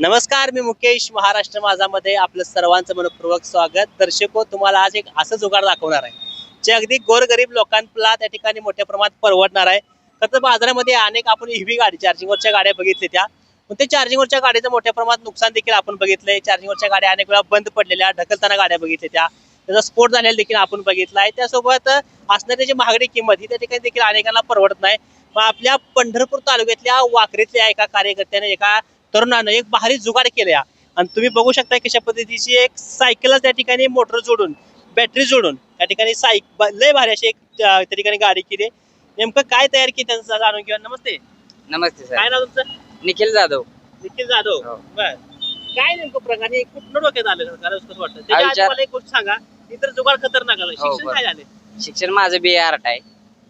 नमस्कार मी मुकेश महाराष्ट्र माझामध्ये आपलं सर्वांचं मनपूर्वक स्वागत. दर्शको तुम्हाला आज एक असं जुगाड दाखवणार आहे. जे अगदी गोरगरीब लोकांना त्या ठिकाणी मोठ्या प्रमाणात परवडणार आहे. तर बाजारामध्ये अनेक आपण ईव्ही गाडी चार्जिंगवरच्या गाड्या बघितल्या त्या. पण ते चार्जिंगवरच्या गाडीचं मोठ्या प्रमाणात नुकसान देखील आपण बघितलंय. चार्जिंगवरच्या गाड्या अनेक वेळा बंद पडलेल्या ढकलताना गाड्या बघितल्या त्या. त्याचा स्फोट झालेला देखील आपण बघितला आहे त्यासोबत असणारी त्याची महागडी किंमत ही त्या ठिकाणी देखील अनेकांना परवडत नाही. मग आपल्या पंढरपूर तालुक्यातल्या वाकरीतल्या एका कार्यकर्त्याने एका तरुणानं एक भारी जुगाड केल्या. आणि तुम्ही बघू शकता कशा पद्धतीची एक सायकलला त्या ठिकाणी मोटर जोडून बॅटरी जोडून त्या ठिकाणी सायक लय भारी अशी एक त्या ठिकाणी गाडी केली. नेमकं काय तयार केली त्यांचं जाणून घेऊया नमस्ते. नमस्ते काय नाव तुमचं? निखिल जाधव. निखिल जाधव. हो. बर. काय नेमकं प्रकारे? कुठनं डोक्यात आलं? कसं वाटतं? त्याच्या आधी विचार- मला एक गोष्ट सांगा. इतर जुगाड खतरनाक आलं. हो, शिक्षण बरं. काय झाले? शिक्षण माझं बी आर्ट आहे.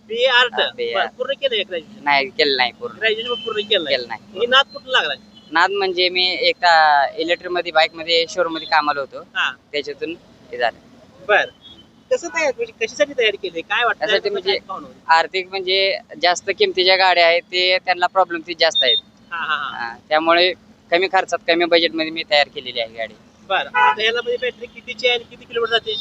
बी आर्ट हा, BA. पूर्ण केलं ग्रॅज्युएशन नाही केलं नाही पूर्ण. ग्रॅज्युएशन पूर्ण केलं केलं नाही. ही नाद कुठं लागलाय? नाद म्हणजे मी एका इलेक्ट्रिकमध्ये बाईकमध्ये शोरूममध्ये कामाला होतो. हा. त्याच्यातून हे झालं. बर. कसं तयार म्हणजे कशासाठी तयार केले काय वाटतं? त्यासाठी म्हणजे- काय पाहून होतं? आर्थिक म्हणजे जास्त किमतीच्या गाड्या आहेत ते त्यांना प्रॉब्लेम ते जास्त आहेत. हा हा हा. हा, त्यामुळे कमी खर्चात कमी बजेटमध्ये मी तयार केलेली आहे गाडी. बर. आता ह्याला म्हणजे बॅटरी कितीची आहे आणि किती किलोमीटर जाते?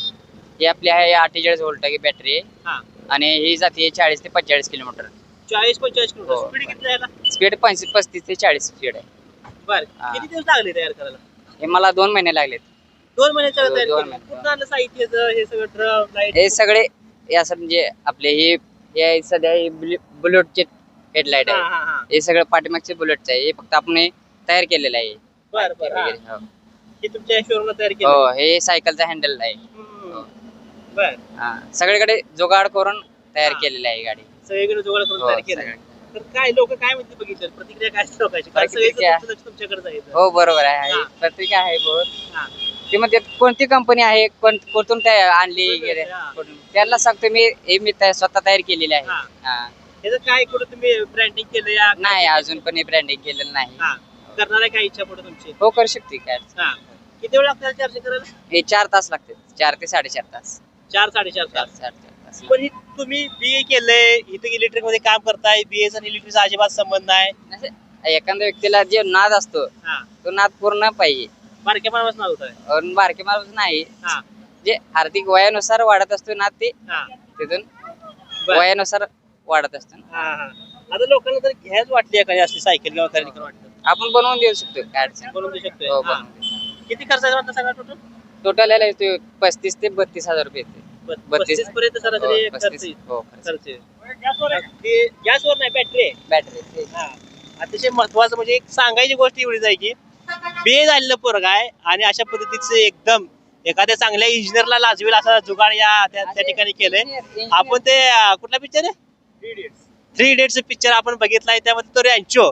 ही आपली आहे अठ्ठेचाळीस व्होल्ट बॅटरी आहे हा. आणि ही जाते चाळीस ते पंचेचाळीस किलोमीटर चाळीस पंचेचाळीस किलोमीटर हो. स्पीड किती स्पीड पंचवीस पस्तीस ते चाळीस स्पीड आहे. बर हा. किती दिवस लागले तयार करायला हे मला दोन महिने लागलेत दोन महिने सगळं हो, तयार दोन केलं महिने. कुठं आणलं साहित्याचं हे सगळं ड्रम लाइट हे सगळे हे असं म्हणजे आपले हे हे आहे सध्या हे बुलेटचे हेडलाईट हा आहे हा हा हे सगळं पाठीमागचे बुलेटचं आहे हे फक्त आपण हे तयार केलेलं आहे बर बर हा. वगैरे, हो. हे तुमच्या शोरूमला तयार केलं हो हे सायकलचा हँडल आहे हम्म. बर हा. सगळीकडे जुगाड करून तयार हा. केलेली आहे गाडी सगळीकडे जुगाड करून हो, तयार केलं सगळं. तर काय लोक काय म्हणते बघितलं प्रतिक्रिया काय असते लोकांची? कारण प्रतिक्रिया- सगळेच लक्ष तुमच्याकडे जायचं हो बरोबर आहे. हा. पत्रिका आहे बहुत हा. ते म्हणते कोणती कंपनी आहे? कोण कुठून आणली? बरोबर, वगैरे हा. कुठून. त्यांना सांगतो मी हे मी तया- स्वतः तयार केलेली आहे. हा. हा. ह्याचं काय कुठं तुम्ही ब्रँडिंग केलं या नाही अजून पण हे ब्रँडिंग केलेलं नाही. हा. करणार आहे काय इच्छा पुढे तुमची? हो करू शकते काय. हा. किती वेळ लागतात चार्जिंग करायला? हे चार तास लागते चार ते साडेचार तास. चार साडेचार चार तास साडेचार तास. पण ही तुम्ही बी ए केलंय इथं इलेक्ट्रिकमध्ये काम करताय बी आणि इलेक्ट्रिकचा अजिबात संबंध नाही. असे एखाद्या व्यक्तीला जे नाद असतो हा. तो नाद पूर्ण पाहिजे. बारक्या माणूस होत आहे बारके माणूस नाही. हा. जे आर्थिक वयानुसार वाढत असतो नाद ते हा. तिथून बर. वयानुसार वाढत असतो. ना. हा हा. आता लोकांना जर घ्यायच वाटली एखादी असली सायकल किंवा खरेदी करून वाटतं. आपण बनवून देऊ शकतो काय अडचण बनवून देऊ शकतोय. हो हा. बनवून किती खर्च आहे वाटतं सगळा टोटल टोटल याला येतो पस्तीस ते बत्तीस हजार रुपये येते बत्तीस. पर्यंत सरासरी हो, खर्च पस्तीस येईल. हो खर्च. खर्च येईल. ते गॅसवर नाही बॅटरी आहे बॅटरी हा. अतिशय महत्वाचं म्हणजे एक सांगायची गोष्ट एवढीच आहे की बे झालेलं पोरग आहे आणि अशा पद्धतीचं एकदम एखाद्या चांगल्या इंजिनियरला लाजवेल असा जुगाड या त्या त्या ठिकाणी केलंय आपण ते अं, कुठला पिक्चर आहे थ्री इडियट्स पिक्चर आपण बघितला आहे त्यामध्ये तो रॅन्चो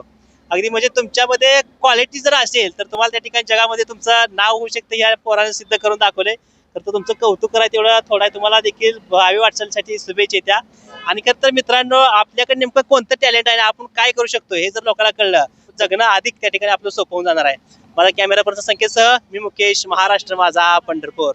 अगदी म्हणजे तुमच्यामध्ये क्वालिटी जर असेल तर तुम्हाला त्या ठिकाणी जगामध्ये तुमचं नाव होऊ शकतं या पोराने सिद्ध करून दाखवले तर तो तुमचं कौतुक करायचं तेवढं थोडा आहे. तुम्हाला देखील भावी वाटचालीसाठी शुभेच्छा द्या आणि खरं तर मित्रांनो आपल्याकडे नेमकं कोणतं टॅलेंट आहे आपण काय करू शकतो हे जर लोकांना कळलं जगणं अधिक त्या ठिकाणी आपलं सोपवून जाणार आहे मला कॅमेरा पर्सन संख्येसह मी मुकेश महाराष्ट्र माझा पंढरपूर